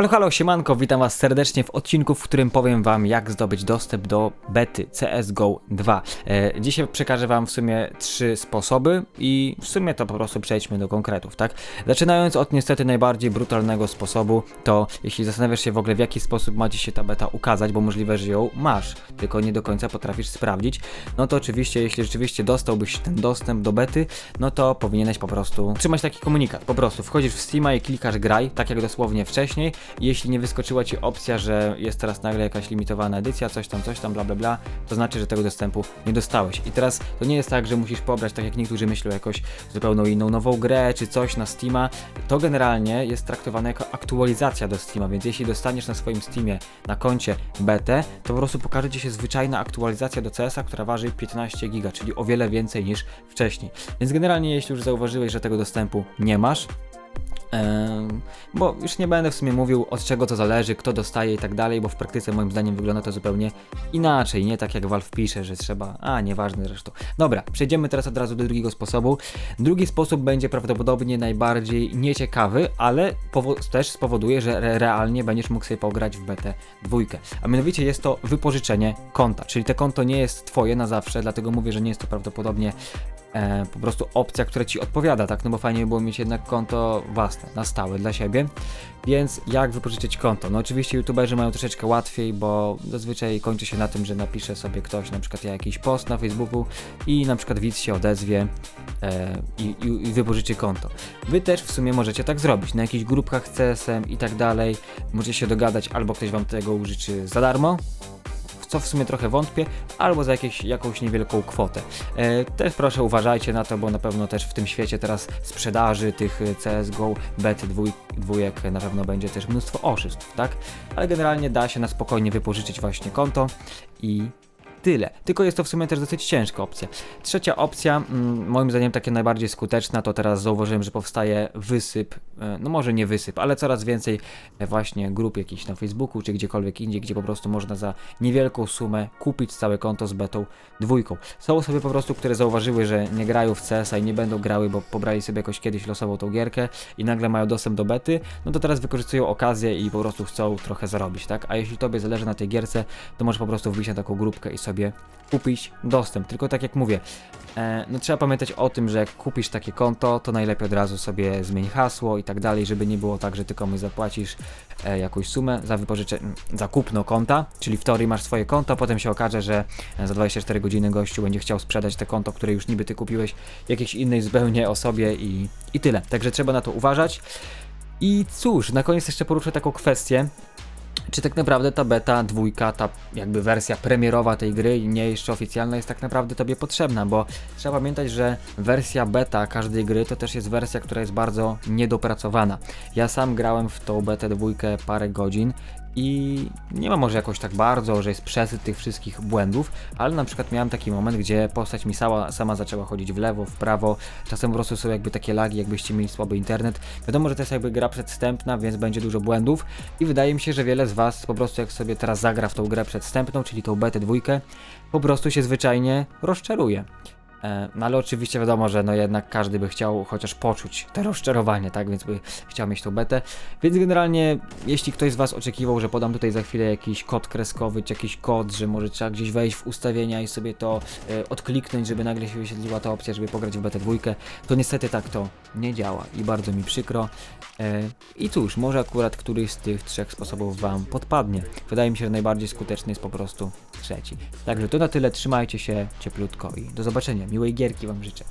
Halo, halo, siemanko, witam was serdecznie w odcinku, w którym powiem wam jak zdobyć dostęp do bety CSGO 2. E, dzisiaj przekażę wam w sumie trzy sposoby i w sumie to po prostu przejdźmy do konkretów, tak? Zaczynając od niestety najbardziej brutalnego sposobu, to jeśli zastanawiasz się w ogóle w jaki sposób ma ci się ta beta ukazać, bo możliwe, że ją masz, tylko nie do końca potrafisz sprawdzić, no to oczywiście, jeśli rzeczywiście dostałbyś ten dostęp do bety, no to powinieneś po prostu trzymać taki komunikat, po prostu wchodzisz w Steama i klikasz graj, tak jak dosłownie wcześniej, jeśli nie wyskoczyła ci opcja, że jest teraz nagle jakaś limitowana edycja, coś tam, coś tam, bla bla bla, to znaczy, że tego dostępu nie dostałeś. I teraz to nie jest tak, że musisz pobrać, tak jak niektórzy myślą, jakąś zupełną inną nową grę, czy coś na Steama. To generalnie jest traktowane jako aktualizacja do Steama, więc jeśli dostaniesz na swoim Steamie na koncie BT, to po prostu pokaże ci się zwyczajna aktualizacja do CS-a, która waży 15 giga, czyli o wiele więcej niż wcześniej. Więc generalnie, jeśli już zauważyłeś, że tego dostępu nie masz, bo już nie będę w sumie mówił od czego to zależy, kto dostaje i tak dalej, bo w praktyce moim zdaniem wygląda to zupełnie inaczej, nie tak jak Valve pisze, że trzeba, a nieważne zresztą. Dobra, przejdziemy teraz od razu do drugiego sposobu. Drugi sposób będzie prawdopodobnie najbardziej nieciekawy, ale też spowoduje, że re- realnie będziesz mógł sobie pograć w BT dwójkę. A mianowicie jest to wypożyczenie konta, czyli te konto nie jest twoje na zawsze, dlatego mówię, że nie jest to prawdopodobnie e, po prostu opcja, która ci odpowiada, tak? No bo fajnie by było mieć jednak konto własne, na stałe dla siebie. Więc jak wypożyczyć konto? No oczywiście youtuberzy mają troszeczkę łatwiej, bo zazwyczaj kończy się na tym, że napisze sobie ktoś na przykład jakiś post na Facebooku i na przykład widz się odezwie e, i, i, i wypożyczy konto. Wy też w sumie możecie tak zrobić, na jakichś grupkach CSM i tak dalej. Możecie się dogadać, albo ktoś wam tego użyczy za darmo, co w sumie trochę wątpię, albo za jakieś, jakąś niewielką kwotę. E, też proszę uważajcie na to, bo na pewno też w tym świecie teraz sprzedaży tych e, CSGO, bety dwój, dwójek na pewno będzie też mnóstwo oszustw, tak? Ale generalnie da się na spokojnie wypożyczyć właśnie konto i tyle. Tylko jest to w sumie też dosyć ciężka opcja. Trzecia opcja, mm, moim zdaniem takie najbardziej skuteczna, to teraz zauważyłem, że powstaje wysyp, e, no może nie wysyp, ale coraz więcej e, właśnie grup jakichś na Facebooku czy gdziekolwiek indziej, gdzie po prostu można za niewielką sumę kupić całe konto z betą dwójką. Są osoby po prostu, które zauważyły, że nie grają w CS-a i nie będą grały, bo pobrali sobie jakoś kiedyś losową tą gierkę i nagle mają dostęp do bety, no to teraz wykorzystują okazję i po prostu chcą trochę zarobić, tak? A jeśli tobie zależy na tej gierce, to możesz po prostu wbić na taką grupkę i sobie kupić dostęp. Tylko tak jak mówię, e, no trzeba pamiętać o tym, że jak kupisz takie konto, to najlepiej od razu sobie zmień hasło i tak dalej, żeby nie było tak, że ty komuś zapłacisz e, jakąś sumę za wypożyczenie, za kupno konta, czyli w teorii masz swoje konto, potem się okaże, że e, za 24 godziny gościu będzie chciał sprzedać te konto, które już niby ty kupiłeś jakiejś innej zupełnie osobie i, i tyle. Także trzeba na to uważać. I cóż, na koniec jeszcze poruszę taką kwestię, czy tak naprawdę ta beta dwójka, ta jakby wersja premierowa tej gry, nie jeszcze oficjalna, jest tak naprawdę tobie potrzebna, bo trzeba pamiętać, że wersja beta każdej gry to też jest wersja, która jest bardzo niedopracowana. Ja sam grałem w tą betę dwójkę parę godzin i nie ma może jakoś tak bardzo, że jest przesyt tych wszystkich błędów, ale na przykład miałem taki moment, gdzie postać mi sama, sama zaczęła chodzić w lewo, w prawo, czasem po prostu są jakby takie lagi, jakbyście mieli słaby internet. Wiadomo, że to jest jakby gra przedstępna, więc będzie dużo błędów i wydaje mi się, że wiele z Was po prostu jak sobie teraz zagra w tą grę przedstępną, czyli tą betę dwójkę, po prostu się zwyczajnie rozczaruje. E, No ale oczywiście wiadomo, że no jednak każdy by chciał chociaż poczuć te rozczarowanie, tak, więc by chciał mieć tą betę. Więc generalnie, jeśli ktoś z Was oczekiwał, że podam tutaj za chwilę jakiś kod kreskowy, czy jakiś kod, że może trzeba gdzieś wejść w ustawienia i sobie to e, odkliknąć, żeby nagle się wyświetliła ta opcja, żeby pograć w betę dwójkę, to niestety tak to nie działa i bardzo mi przykro. E, I cóż, może akurat któryś z tych trzech sposobów Wam podpadnie. Wydaje mi się, że najbardziej skuteczny jest po prostu trzeci. Także to na tyle, trzymajcie się cieplutko i do zobaczenia. Miłej gierki Wam życzę.